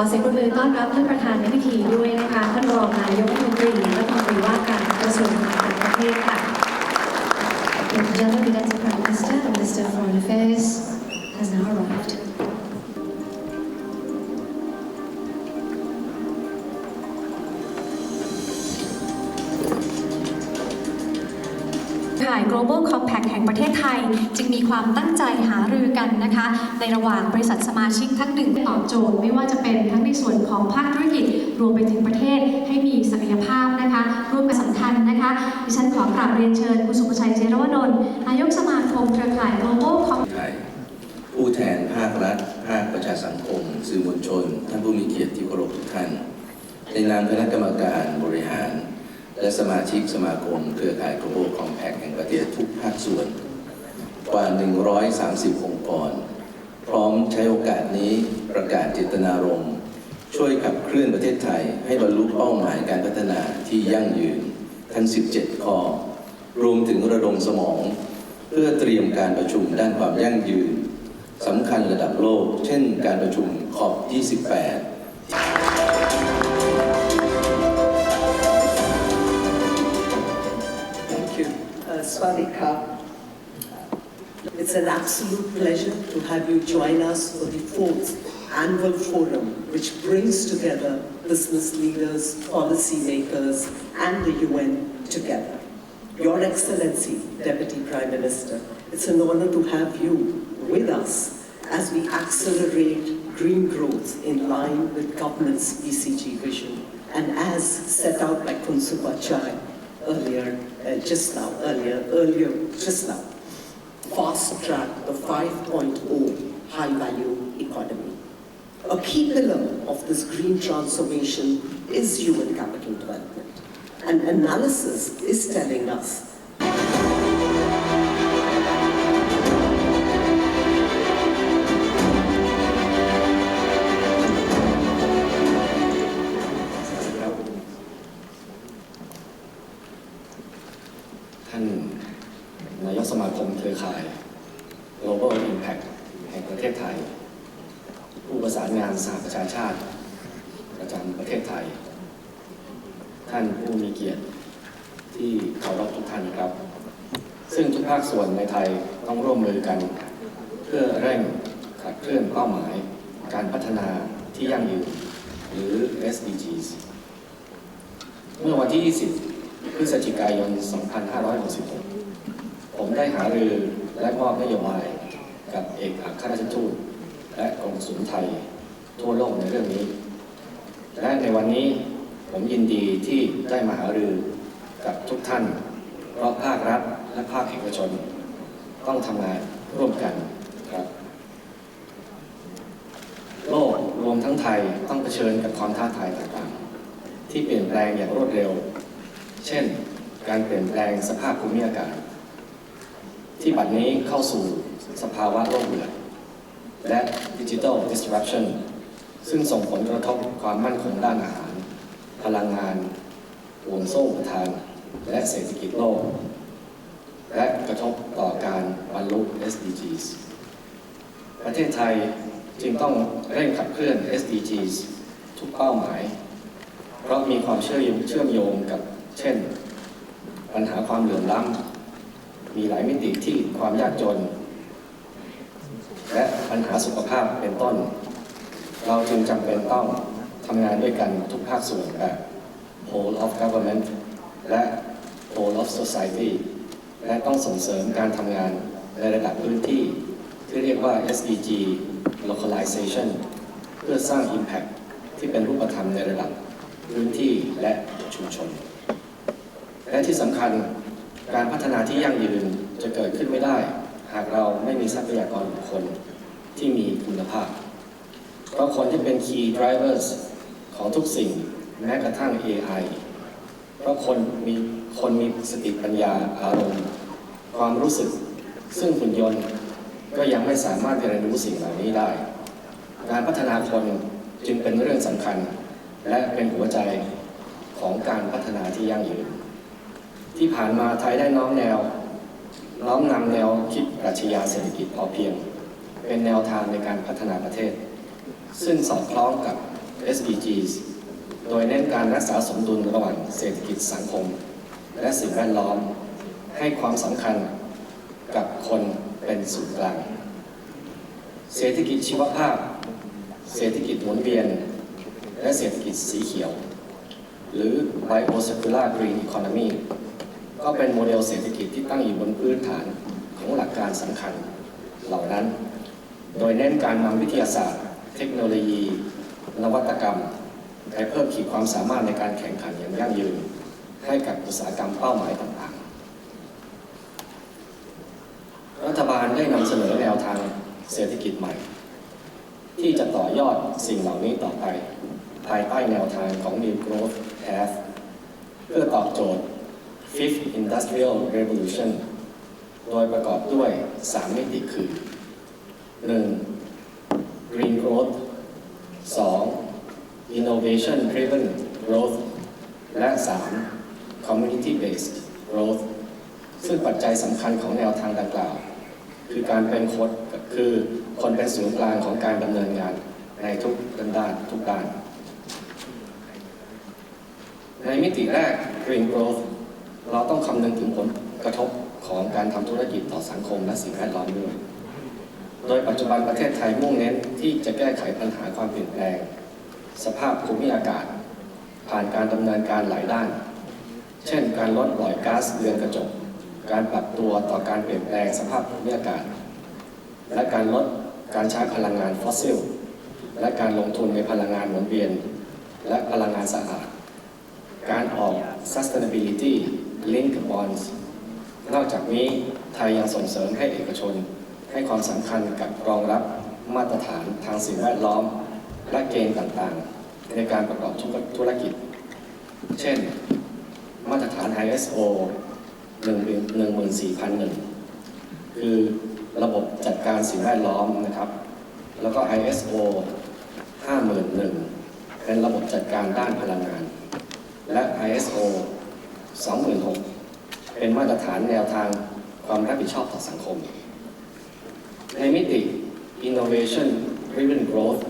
อเสียงปรบมือต้อนรับท่านประธานในพิธีด้วยนะคะท่านรองนายกรัฐมนตรีรัฐมนตรีว่าการกระทรวงการต่างประเทศค่ะ Ladies and gentlemen, the Deputy Prime Minister and Minister of Foreign Affairs has now arrived. ข่าย Global Compact แห่งประเทศไทย ความตั้งใจหารือกันนะคะ ในระหว่างบริษัทสมาชิกทั้งหนึ่งตอบโจทย์ ไม่ว่าจะเป็นทั้งในส่วนของภาคธุรกิจรวมไปถึงประเทศให้มีศักยภาพนะคะร่วมกันสำคัญนะคะดิฉันขอกราบเรียนเชิญคุณสุภชัยเจรวนนท์นายกสมาคมเครือข่าย Global Compact ไทยผู้แทนภาครัฐ ภาคประชาสังคม สื่อมวลชน ท่านผู้มีเกียรติที่เคารพทุกท่าน ในนามคณะกรรมการบริหาร และสมาชิกสมาคม เครือข่าย Global Compact แห่งประเทศทุกภาคส่วน กว่า 130 องค์กร พร้อมใช้โอกาสนี้ประกาศเจตนารมณ์ช่วยขับเคลื่อนประเทศไทยให้บรรลุเป้าหมายการพัฒนาที่ยั่งยืน ทั้ง 17 ข้อ รวมถึงระดมสมอง เพื่อเตรียมการประชุมด้านความยั่งยืนสำคัญระดับโลก เช่นการประชุมขอบ 28 Thank you. Uh, Swadika. It's an absolute pleasure to have you join us for the fourth annual forum, which brings together business leaders, policymakers, and the UN together. Your Excellency, Deputy Prime Minister, it's an honor to have you with us as we accelerate green growth in line with government's BCG vision and as set out by Kunsupa Chai earlier, uh, just now, earlier, earlier, just now. Fast track the 5.0 high value economy. A key pillar of this green transformation is human capital development. And analysis is telling us ซึ่งทุกภาคส่วนในไทยต้องร่วมมือกัน เพื่อเร่งขับเคลื่อนเป้าหมาย การพัฒนาที่ยั่งยืน หรือ SDGs เมื่อวันที่ 20 พฤศจิกายน 2566 ผมได้หารือและมอบนโยบายกับเอกอัครราชทูตและกองสุลไทยทั่วโลกในเรื่องนี้ และในวันนี้ผมยินดีที่ได้มาหารือกับทุกท่านเพราะภาครัฐ ชน ต้องทำงานร่วมกันครับ โลกรวมทั้งไทยต้องเผชิญกับความท้าทายต่างๆ ที่เปลี่ยนแปลงอย่างรวดเร็ว เช่น การเปลี่ยนแปลงสภาพภูมิอากาศ ที่บัดนี้เข้าสู่สภาวะโลกเดือดและดิจิทัล disruption ซึ่งส่งผลกระทบความมั่นคงด้านอาหาร พลังงานห่วงโซ่ประทาน และเศรษฐกิจโลก และกระทบต่อการบรรลุ SDGs ประเทศไทยจึงต้องเร่งขับเคลื่อน SDGs ทุกเป้าหมาย เพราะมีความเชื่อมเชื่อมโยงกับ เช่น ปัญหาความเหลื่อมล้ำ มีหลายมิติที่ความยากจน และปัญหาสุขภาพเป็นต้น เราจึงจำเป็นต้องทำงานด้วยกันทุกภาคส่วนแบบ whole of government และ whole of society และต้องส่งเสริมการทำงานในระดับพื้นที่ ที่เรียกว่า SDG localization เพื่อสร้าง impact ที่เป็นรูปธรรมในระดับพื้นที่และชุมชน และที่สำคัญการพัฒนาที่ยั่งยืนจะเกิดขึ้นไม่ได้ หากเราไม่มีทรัพยากรบุคคลที่มีคุณภาพ เพราะคนที่เป็น key drivers ของทุกสิ่งแม้กระทั่ง AI เพราะคนมี คนมีสติปัญญาอารมณ์ ความรู้สึก ซึ่งหุ่นยนต์ก็ยังไม่สามารถเรียนรู้สิ่งเหล่านี้ได้ การพัฒนาคนจึงเป็นเรื่องสำคัญ และเป็นหัวใจของการพัฒนาที่ยั่งยืน ที่ผ่านมาไทยได้น้อมแนว น้อมนำแนวคิดปรัชญาเศรษฐกิจพอเพียง เป็นแนวทางในการพัฒนาประเทศ ซึ่งสอดคล้องกับ SDGs โดยเน้นการรักษาสมดุลระหว่างเศรษฐกิจสังคม และสิ่งแวดล้อม ให้ความสำคัญกับคนเป็นศูนย์กลาง เศรษฐกิจชีวภาพ เศรษฐกิจหมุนเวียน และเศรษฐกิจสีเขียว หรือ Biocircular Green Economy ก็เป็นโมเดลเศรษฐกิจที่ตั้งอยู่บนพื้นฐานของหลักการสำคัญเหล่านั้น โดยเน้นการนำวิทยาศาสตร์ เทคโนโลยี นวัตกรรมไปเพิ่มขีดความสามารถในการแข่งขันอย่างยั่งยืน ให้กับอุตสาหกรรมเป้าหมายต่างๆ รัฐบาลได้นำเสนอแนวทางเศรษฐกิจใหม่ ที่จะต่อยอดสิ่งเหล่านี้ต่อไป ภายใต้แนวทางของ New Growth Path เพื่อตอบโจทย์ Fifth Industrial Revolution โดยประกอบด้วย 3 มิติคือ 1. Green Growth 2. Innovation Driven Growth และ 3. Community Based Growth ซึ่งปัจจัยสำคัญของแนวทางดังกล่าว คือการเป็นคนคือคนเป็นศูนย์กลางของการดำเนินงานในทุกด้านทุกด้าน ในมิติแรก Green Growth เราต้องคำนึงถึงผลกระทบของการทำธุรกิจต่อสังคมและสิ่งแวดล้อมด้วย โดยปัจจุบันประเทศไทยมุ่งเน้นที่จะแก้ไขปัญหาความเปลี่ยนแปลง สภาพภูมิอากาศ ผ่านการดำเนินการหลายด้าน เช่น การลดปล่อยก๊าซเรือนกระจก การปรับตัวต่อการเปลี่ยนแปลงสภาพภูมิอากาศ และการลดการใช้พลังงานฟอสซิล และการลงทุนในพลังงานหมุนเวียน และพลังงานสะอาด การออก sustainability link bonds นอกจากนี้ไทยยังส่งเสริมให้เอกชน ให้ความสำคัญกับรองรับมาตรฐานทางสิ่งแวดล้อม และเกณฑ์ต่างๆ ในการประกอบธุรกิจ เช่น มาตรฐาน ISO 14001 คือระบบจัดการสิ่งแวดล้อมนะครับ แล้วก็ ISO 50001เป็นระบบจัดการด้านพลังงาน และ ISO 26000เป็นมาตรฐานแนวทางความรับผิดชอบต่อสังคม ในมิติ innovation driven growth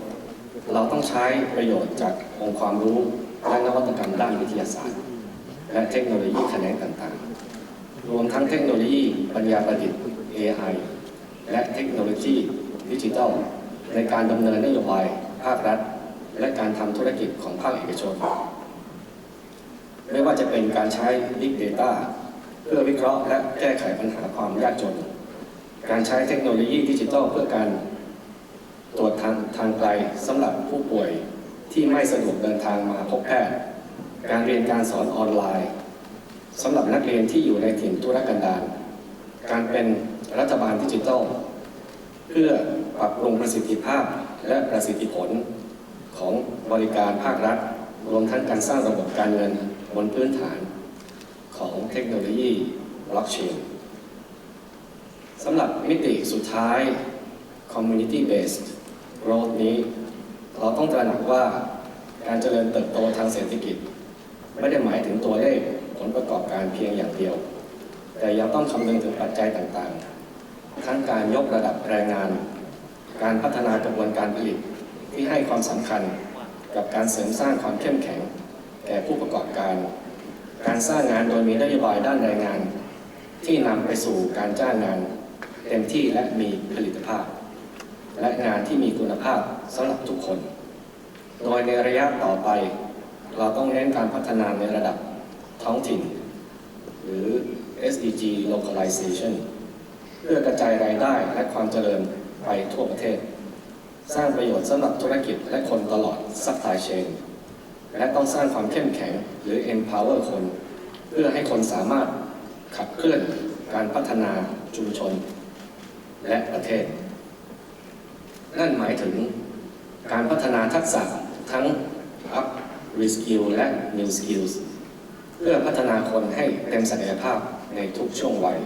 เราต้องใช้ประโยชน์จากองค์ความรู้และนวัตกรรมด้านวิทยาศาสตร์ และเทคโนโลยีแขนงต่างๆ รวมทั้งเทคโนโลยีปัญญาประดิษฐ์ AI และเทคโนโลยีดิจิทัล ในการดำเนินนโยบายภาครัฐ และการทำธุรกิจของภาคเอกชน ไม่ว่าจะเป็นการใช้ Big Data เพื่อวิเคราะห์และแก้ไขปัญหาความยากจน การใช้เทคโนโลยีดิจิทัลเพื่อการตรวจทางทางไกลสำหรับผู้ป่วยที่ไม่สะดวกเดินทางมาพบแพทย์ การเรียนการสอนออนไลน์สำหรับนักเรียนที่อยู่ในถิ่นทุรกันดารการเป็นรัฐบาลดิจิทัล เพื่อปรับปรุงประสิทธิภาพและประสิทธิผลของบริการภาครัฐ รวมทั้งการสร้างระบบการเงินบนพื้นฐานของเทคโนโลยีบล็อกเชนสำหรับมิติสุดท้าย community based growth นี้ เราต้องตระหนักว่าการเจริญเติบโตทางเศรษฐกิจ ไม่ได้หมายถึงตัวเลขผลประกอบการเพียงอย่างเดียว แต่ยังต้องคำนึงถึงปัจจัยต่างๆ ทั้งการยกระดับแรงงาน การพัฒนากระบวนการผลิตที่ให้ความสำคัญกับการเสริมสร้างความเข้มแข็ง แก่ผู้ประกอบการ การสร้างงานโดยมีนโยบายด้านแรงงาน ที่นำไปสู่การจ้างงาน เต็มที่และมีผลิตภาพ และงานที่มีคุณภาพสำหรับทุกคน โดยในระยะต่อไป เราต้องเน้นการพัฒนาในระดับท้องถิ่น หรือ SDG localization เพื่อกระจายรายได้และความเจริญไปทั่วประเทศ สร้างประโยชน์สำหรับธุรกิจและคนตลอด supply chain และต้องสร้างความเข้มแข็งหรือ empower คน เพื่อให้คนสามารถขับเคลื่อนการพัฒนาชุมชน และประเทศ นั่นหมายถึงการพัฒนาทักษะทั้ง up reskill และ new skills เพื่อพัฒนาคนให้เต็มศักยภาพในทุกช่วงวัย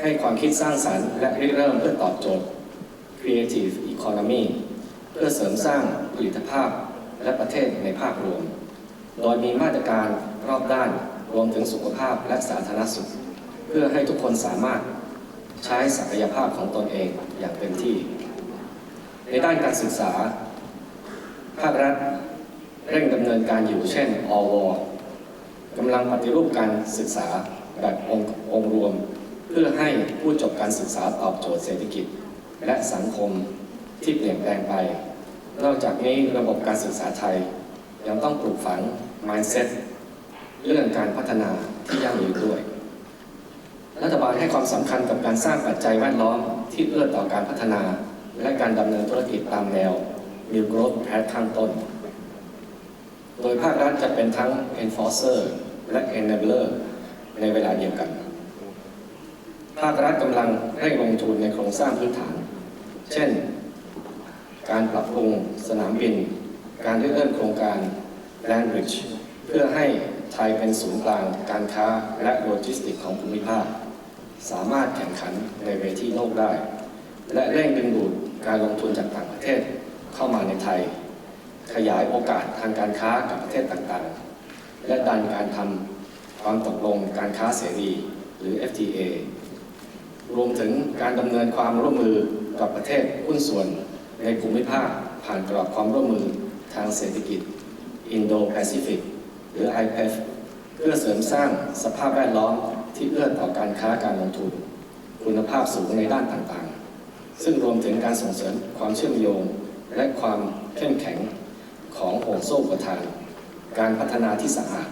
ให้ความคิดสร้างสรรค์และริเริ่มเพื่อตอบโจทย์ creative economy เพื่อเสริมสร้างผลิตภาพและประเทศในภาพรวม โดยมีมาตรการรอบด้านรวมถึงสุขภาพและสาธารณสุข เพื่อให้ทุกคนสามารถใช้ศักยภาพของตนเองอย่างเต็มที่ ในด้านการศึกษา ภาครัฐ เร่งดำเนินการอยู่เช่น อวกำลังปฏิรูปการศึกษาแบบองค์องรวม เพื่อให้ผู้จบการศึกษาตอบโจทย์เศรษฐกิจ และสังคมที่เปลี่ยนแปลงไป นอกจากนี้ระบบการศึกษาไทย ยังต้องปลูกฝัง mindset เรื่องการพัฒนาที่ยั่งยืนด้วย รัฐบาลให้ความสำคัญกับการสร้างปัจจัยแวดล้อมที่เอื้อต่อการพัฒนา และการดำเนินธุรกิจตามแนว New Growth Path ข้างต้น โดยภาครัฐจะเป็นทั้ง enforcer และ enabler ในเวลาเดียวกัน ภาครัฐกำลังเร่งลงทุนในโครงสร้างพื้นฐาน เช่น การปรับปรุงสนามบิน การริเริ่มโครงการ Land Bridge เพื่อให้ไทยเป็นศูนย์กลางการค้าและโลจิสติกของภูมิภาค สามารถแข่งขันในเวทีโลกได้ และเร่งดึงดูดการลงทุนจากต่างประเทศเข้ามาในไทย ขยายโอกาสทางการค้ากับประเทศต่างๆ และดันการทำความตกลงการค้าเสรีหรือ FTA รวมถึงการดำเนินความร่วมมือกับประเทศหุ้นส่วนในภูมิภาคผ่านกรอบความร่วมมือทางเศรษฐกิจ Indo-Pacific หรือ IPF เพื่อเสริมสร้างสภาพแวดล้อมที่เอื้อต่อการค้าการลงทุน คุณภาพสูงในด้านต่างๆ ซึ่งรวมถึงการส่งเสริมความเชื่อมโยง และความเข้มแข็ง ของห่วงโซ่อุประทาน การพัฒนาที่สะอาด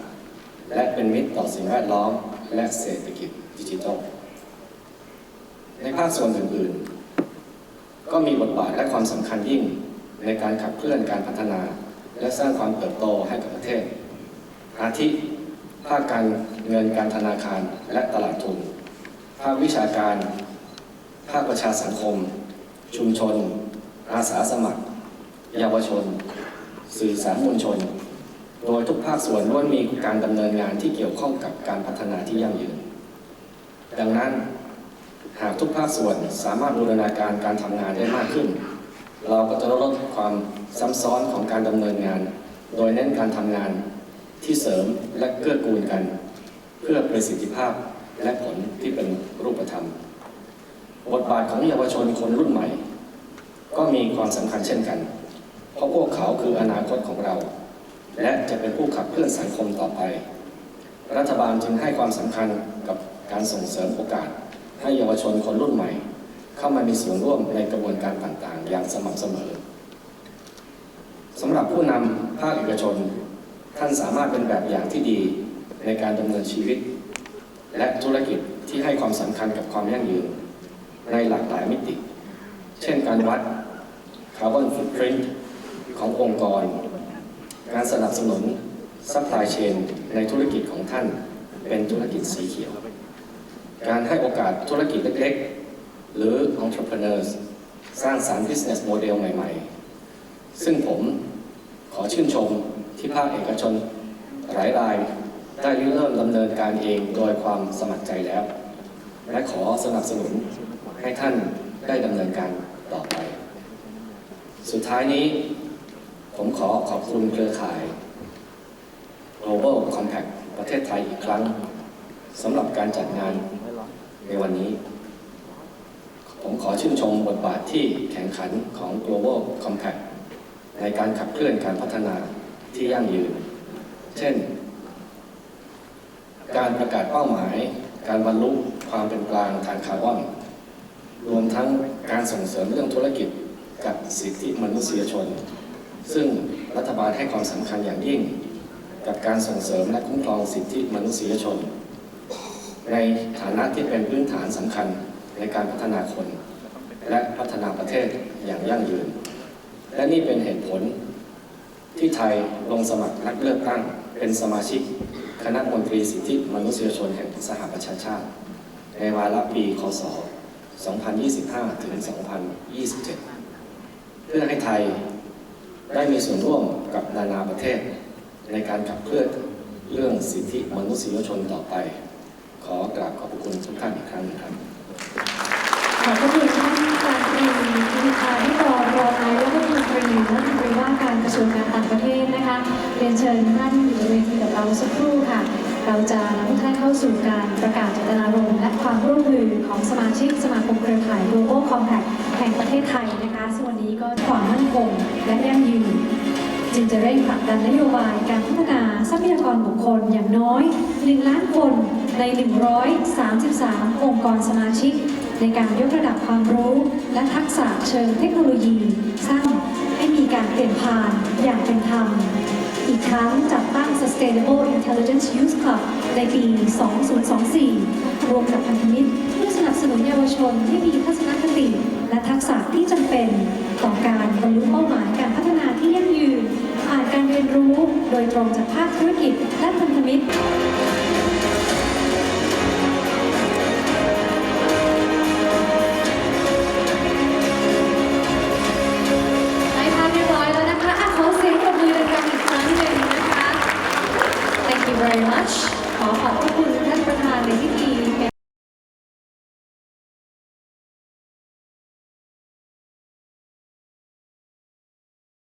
และเป็นมิตรต่อสิ่งแวดล้อม และเศรษฐกิจดิจิทัล ในภาคส่วนอื่นๆ ก็มีบทบาทและความสำคัญยิ่งในการขับเคลื่อนการพัฒนา และสร้างความเติบโตให้กับประเทศ อาทิภาคการเงินการธนาคารและตลาดทุน ภาควิชาการ ภาคประชาสังคม ชุมชน อาสาสมัคร เยาวชน สื่อสารมวลชน โดยทุกภาคส่วนล้วนมีการดำเนินงานที่เกี่ยวข้องกับการพัฒนาที่ยั่งยืน ดังนั้นหากทุกภาคส่วนสามารถบูรณาการการทำงานได้มากขึ้น เราก็จะลดความซ้ำซ้อนของการดำเนินงาน โดยเน้นการทำงานที่เสริมและเกื้อกูลกัน เพื่อประสิทธิภาพและผลที่เป็นรูปธรรม บทบาทของเยาวชนคนรุ่นใหม่ ก็มีความสำคัญเช่นกัน ราะพวกเขาคืออนาคตของเรา และจะเป็นผู้ขับเคลื่อนสังคมต่อไป รัฐบาลจึงให้ความสำคัญกับการส่งเสริมโอกาส ให้เยาวชนคนรุ่นใหม่ เข้ามามีส่วนร่วมในกระบวนการต่างๆ อย่างสม่ำเสมอสำหรับผู้นำภาคเอกชน ท่านสามารถเป็นแบบอย่างที่ดีในการดำเนินชีวิต และธุรกิจที่ให้ความสำคัญกับความยั่งยืนในหลากหลายมิติ เช่นการวัด Carbon Footprint ขององค์กร การสนับสนุน Supply Chain ในธุรกิจของท่านเป็นธุรกิจสีเขียว การให้โอกาสธุรกิจเล็กๆ หรือ entrepreneurs สร้างสารรค์ business model ใหม่ๆ ซึ่งผมขอชื่นชมที่ภาคเอกชนหลายรายได้ริเริ่มดำเนินการเองโดยความสมัครใจแล้ว และขอสนับสนุนให้ท่านได้ดำเนินการต่อไป สุดท้ายนี้ ผมขอขอบคุณเครือข่าย Global Compact ประเทศไทยอีกครั้งสำหรับการจัดงานในวันนี้ ผมขอชื่นชมบทบาทที่แข่งขันของ Global Compact ในการขับเคลื่อนการพัฒนาที่ยั่งยืน เช่น การประกาศเป้าหมาย การบรรลุความเป็นกลางทางคาร์บอน รวมทั้งการส่งเสริมเรื่องธุรกิจกับสิทธิมนุษยชน ซึ่งรัฐบาลให้ความสำคัญอย่างยิ่ง กับการส่งเสริมและคุ้มครองสิทธิมนุษยชน ในฐานะที่เป็นพื้นฐานสำคัญในการพัฒนาคน และพัฒนาประเทศอย่างยั่งยืน และนี่เป็นเหตุผลที่ไทยลงสมัครนักเลือกตั้งเป็นสมาชิก คณะมนตรีสิทธิมนุษยชนแห่งสหประชาชาติ ในวาระปีคศ 2025 ถึง 2027 เพื่อให้ไทย ได้มีส่วนร่วมกับนานาประเทศ ในการขับเคลื่อนเรื่องสิทธิมนุษยชนต่อไป ขอกราบขอบคุณทุกท่านอีกครั้งนึงครับ ขอบคุณท่านการตรีวิชาที่รอรองนายกรัฐมนตรีและรัฐมนตรีว่าการกระทรวงการต่างประเทศนะคะเรียนเชิญท่านอยู่บนเวทีกับเราสักครู่ค่ะ เราจะนำท่านเข้าสู่การประกาศเจตนารมณ์และความร่วมมือของสมาชิกสมาคมเครือข่าย Global Compact แห่งประเทศไทยนะคะส่วนนี้ก็ความมั่น คงและยั่งยืน จึงจะเร่งผลักดันนโยบายการพัฒนาทรัพยากรบุคคลอย่างน้อย 1 ล้านคนใน 133 องค์กรสมาชิก ในการยกระดับความรู้ และทักษะเชิงเทคโนโลยี สร้างให้มีการเปลี่ยนผ่านอย่างเป็นธรรม อีกทั้งจัดตั้ง Sustainable Intelligence Youth Club ในปี 2024 รวมกับพันธมิตรเพื่อสนับสนุนเยาวชนที่มีทัศนคติ และทักษะที่จำเป็นต่อการบรรลุเป้าหมายการพัฒนาที่ยั่งยืนผ่านการเรียนรู้โดยตรงจากภาคธุรกิจและพันธมิตร